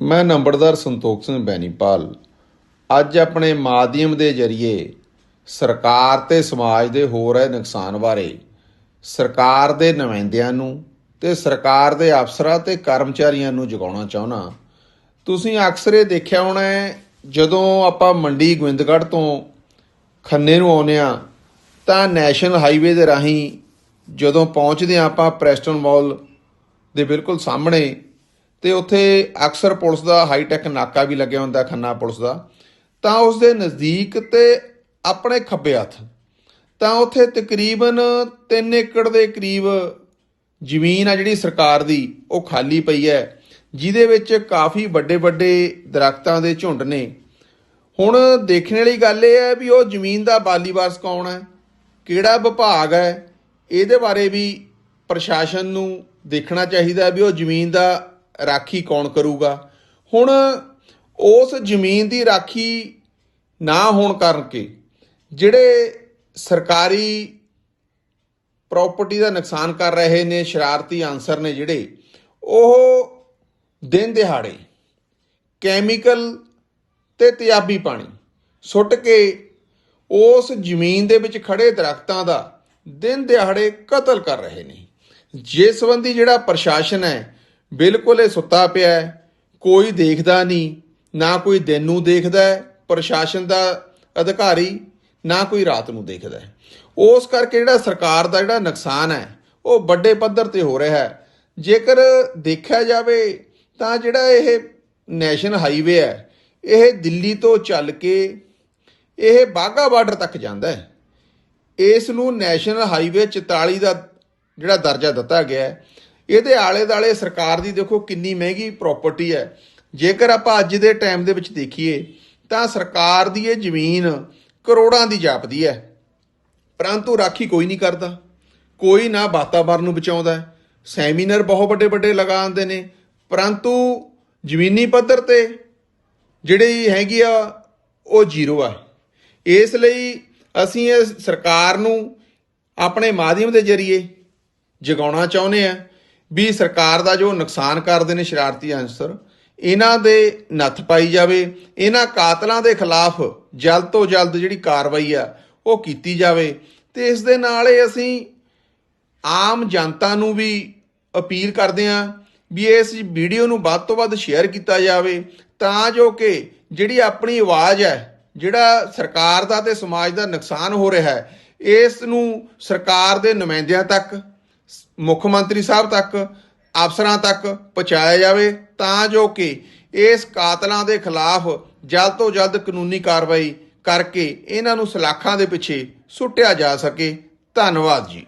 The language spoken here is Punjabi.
ਮੈਂ ਨੰਬਰਦਾਰ ਸੰਤੋਖ ਸਿੰਘ ਬੈਨੀਪਾਲ। ਅੱਜ ਆਪਣੇ ਮਾਧਿਅਮ ਦੇ ਜ਼ਰੀਏ ਸਰਕਾਰ ਤੇ ਸਮਾਜ ਦੇ ਹੋ ਰਹੇ ਨੁਕਸਾਨ ਬਾਰੇ, ਸਰਕਾਰ ਦੇ ਨੁਮਾਇੰਦਿਆਂ ਨੂੰ ਤੇ ਸਰਕਾਰ ਦੇ ਅਫਸਰਾਂ ਤੇ ਕਰਮਚਾਰੀਆਂ ਨੂੰ ਜਗਾਉਣਾ ਚਾਹੁੰਦਾ। ਤੁਸੀਂ ਅਕਸਰ ਇਹ ਦੇਖਿਆ ਹੋਣਾ ਜਦੋਂ ਆਪਾਂ ਮੰਡੀ ਗੋਇੰਦਗੜ੍ਹ ਤੋਂ ਖੰਨੇ ਨੂੰ ਆਉਂਦੇ ਆ ਤਾਂ ਨੈਸ਼ਨਲ ਹਾਈਵੇ ਦੇ ਰਾਹੀਂ ਜਦੋਂ ਪਹੁੰਚਦੇ ਆ ਆਪਾਂ ਪ੍ਰੈਸਟਨ ਮਾਲ ਦੇ ਬਿਲਕੁਲ ਸਾਹਮਣੇ ਤੇ ਉੱਥੇ ਅਕਸਰ ਪੁਲਿਸ ਦਾ ਹਾਈਟੈਕ ਨਾਕਾ ਵੀ ਲੱਗਿਆ ਹੁੰਦਾ, ਖੰਨਾ ਪੁਲਿਸ ਦਾ। ਤਾਂ ਉਸ ਦੇ ਨਜ਼ਦੀਕ ਤੇ ਆਪਣੇ ਖੱਬੇ ਹੱਥ, ਤਾਂ ਉੱਥੇ ਤਕਰੀਬਨ 3 ਏਕੜ ਦੇ ਕਰੀਬ ਜ਼ਮੀਨ ਆ ਜਿਹੜੀ ਸਰਕਾਰ ਦੀ, ਉਹ ਖਾਲੀ ਪਈ ਹੈ, ਜਿਹਦੇ ਵਿੱਚ ਕਾਫੀ ਵੱਡੇ ਵੱਡੇ ਦਰਖਤਾਂ ਦੇ ਝੁੰਡ ਨੇ। ਹੁਣ ਦੇਖਣ ਵਾਲੀ ਗੱਲ ਇਹ ਹੈ ਵੀ ਉਹ ਜ਼ਮੀਨ ਦਾ ਬਾਲੀ ਕੌਣ ਹੈ, ਕਿਹੜਾ ਵਿਭਾਗ ਹੈ, ਇਹਦੇ ਬਾਰੇ ਵੀ ਪ੍ਰਸ਼ਾਸਨ ਨੂੰ ਦੇਖਣਾ ਚਾਹੀਦਾ ਵੀ ਉਹ ਜ਼ਮੀਨ ਦਾ ਰਾਖੀ ਕੌਣ ਕਰੂਗਾ? ਹੁਣ ਉਸ ਜ਼ਮੀਨ ਦੀ ਰਾਖੀ ਨਾ ਹੋਣ ਕਰਕੇ ਜਿਹੜੇ ਸਰਕਾਰੀ ਪ੍ਰਾਪਰਟੀ ਦਾ ਨੁਕਸਾਨ ਕਰ ਰਹੇ ਨੇ, ਸ਼ਰਾਰਤੀ ਆਨਸਰ ਨੇ ਜਿਹੜੇ, ਉਹ ਦਿਨ ਦਿਹਾੜੇ ਕੈਮੀਕਲ ਤੇ ਤਿਆਬੀ ਪਾਣੀ ਸੁੱਟ ਕੇ ਉਸ ਜ਼ਮੀਨ ਦੇ ਵਿੱਚ ਖੜੇ ਦਰਖਤਾਂ ਦਾ ਦਿਨ ਦਿਹਾੜੇ ਕਤਲ ਕਰ ਰਹੇ ਨੇ। ਜਿਸ ਸੰਬੰਧੀ ਜਿਹੜਾ ਪ੍ਰਸ਼ਾਸਨ ਹੈ ਬਿਲਕੁਲ ਇਹ ਸੁੱਤਾ ਪਿਆ ਹੈ। ਕੋਈ ਦੇਖਦਾ ਨਹੀਂ, ਨਾ ਕੋਈ ਦਿਨ ਨੂੰ ਦੇਖਦਾ ਹੈ, ਪ੍ਰਸ਼ਾਸਨ ਦਾ ਅਧਿਕਾਰੀ, ਨਾ ਕੋਈ ਰਾਤ ਨੂੰ ਦੇਖਦਾ ਹੈ। ਉਸ ਕਰਕੇ ਜਿਹੜਾ ਸਰਕਾਰ ਦਾ ਜਿਹੜਾ ਨੁਕਸਾਨ ਹੈ, ਉਹ ਵੱਡੇ ਪੱਧਰ ਤੇ ਹੋ ਰਿਹਾ ਹੈ। ਜੇਕਰ ਦੇਖਿਆ ਜਾਵੇ, ਤਾਂ ਜਿਹੜਾ ਇਹ ਨੈਸ਼ਨਲ ਹਾਈਵੇ ਹੈ, ਇਹ ਦਿੱਲੀ ਤੋਂ ਚੱਲ ਕੇ ਇਹ ਬਾਗਾ ਬਾਰਡਰ ਤੱਕ ਜਾਂਦਾ ਹੈ। ਇਸ ਨੂੰ ਨੈਸ਼ਨਲ ਹਾਈਵੇ 44 ਦਾ ਜਿਹੜਾ ਦਰਜਾ ਦਿੱਤਾ ਗਿਆ ਹੈ ਇਹਦੇ ਆਲੇ ਦਾਲੇ ਸਰਕਾਰ ਦੀ ਦੇਖੋ ਕਿੰਨੀ ਮਹਿੰਗੀ ਪ੍ਰਾਪਰਟੀ ਹੈ। ਜੇਕਰ ਆਪਾਂ ਅੱਜ ਦੇ ਟਾਈਮ ਦੇ ਵਿੱਚ ਦੇਖੀਏ, ਤਾਂ ਸਰਕਾਰ ਦੀ ਇਹ ਜ਼ਮੀਨ ਕਰੋੜਾਂ ਦੀ ਜਾਪਦੀ ਹੈ। ਪਰੰਤੂ ਰਾਖੀ ਕੋਈ ਨਹੀਂ ਕਰਦਾ। ਕੋਈ ਨਾ ਵਾਤਾਵਰਨ ਨੂੰ ਬਚਾਉਂਦਾ ਹੈ। ਸੈਮੀਨਾਰ ਬਹੁਤ ਵੱਡੇ ਵੱਡੇ ਲਗਾਉਂਦੇ ਨੇ। ਪਰੰਤੂ ਜ਼ਮੀਨੀ ਪੱਧਰ ਤੇ ਜਿਹੜੀ ਹੈਗੀ ਆ, ਉਹ ਜ਼ੀਰੋ ਆ। ਇਸ ਲਈ ਅਸੀਂ ਇਹ ਸਰਕਾਰ ਨੂੰ ਆਪਣੇ ਮਾਧਿਅਮ ਦੇ ਜ਼ਰੀਏ ਜਗਾਉਣਾ ਚਾਹੁੰਦੇ ਆ ਵੀ ਸਰਕਾਰ ਦਾ ਜੋ ਨੁਕਸਾਨ ਕਰਦੇ ਨੇ ਸ਼ਰਾਰਤੀ ਅਨਸਰ, ਇਹਨਾਂ ਦੇ ਨੱਥ ਪਾਈ ਜਾਵੇ, ਇਹਨਾਂ ਕਾਤਲਾਂ ਦੇ ਖਿਲਾਫ ਜਲਦ ਤੋਂ ਜਲਦ ਜਿਹੜੀ ਕਾਰਵਾਈ ਆ, ਉਹ ਕੀਤੀ ਜਾਵੇ। ਤੇ ਇਸ ਦੇ ਨਾਲ ਹੀ ਅਸੀਂ ਆਮ ਜਨਤਾ ਨੂੰ ਵੀ ਅਪੀਲ ਕਰਦੇ ਹਾਂ ਵੀ ਇਸ ਵੀਡੀਓ ਨੂੰ ਵੱਧ ਤੋਂ ਵੱਧ ਸ਼ੇਅਰ ਕੀਤਾ ਜਾਵੇ, ਤਾਂ ਜੋ ਕਿ ਜਿਹੜੀ ਆਪਣੀ ਆਵਾਜ਼ ਹੈ, ਜਿਹੜਾ ਸਰਕਾਰ ਦਾ ਤੇ ਸਮਾਜ ਦਾ ਨੁਕਸਾਨ ਹੋ ਰਿਹਾ ਹੈ, ਇਸ ਨੂੰ ਸਰਕਾਰ ਦੇ ਨੁਮਾਇੰਦਿਆਂ ਤੱਕ ਮੁੱਖ ਮੰਤਰੀ ਸਾਹਿਬ ਤੱਕ, ਅਫਸਰਾਂ ਤੱਕ ਪਹੁੰਚਾਇਆ ਜਾਵੇ ਤਾਂ ਜੋ ਕਿ ਇਸ ਕਾਤਲਾਂ ਦੇ ਖਿਲਾਫ ਜਲਦ ਤੋਂ ਜਲਦ ਕਾਨੂੰਨੀ ਕਾਰਵਾਈ ਕਰਕੇ ਇਹਨਾਂ ਨੂੰ ਸਲਾਖਾਂ ਦੇ ਪਿੱਛੇ ਸੁੱਟਿਆ ਜਾ ਸਕੇ। ਧੰਨਵਾਦ ਜੀ।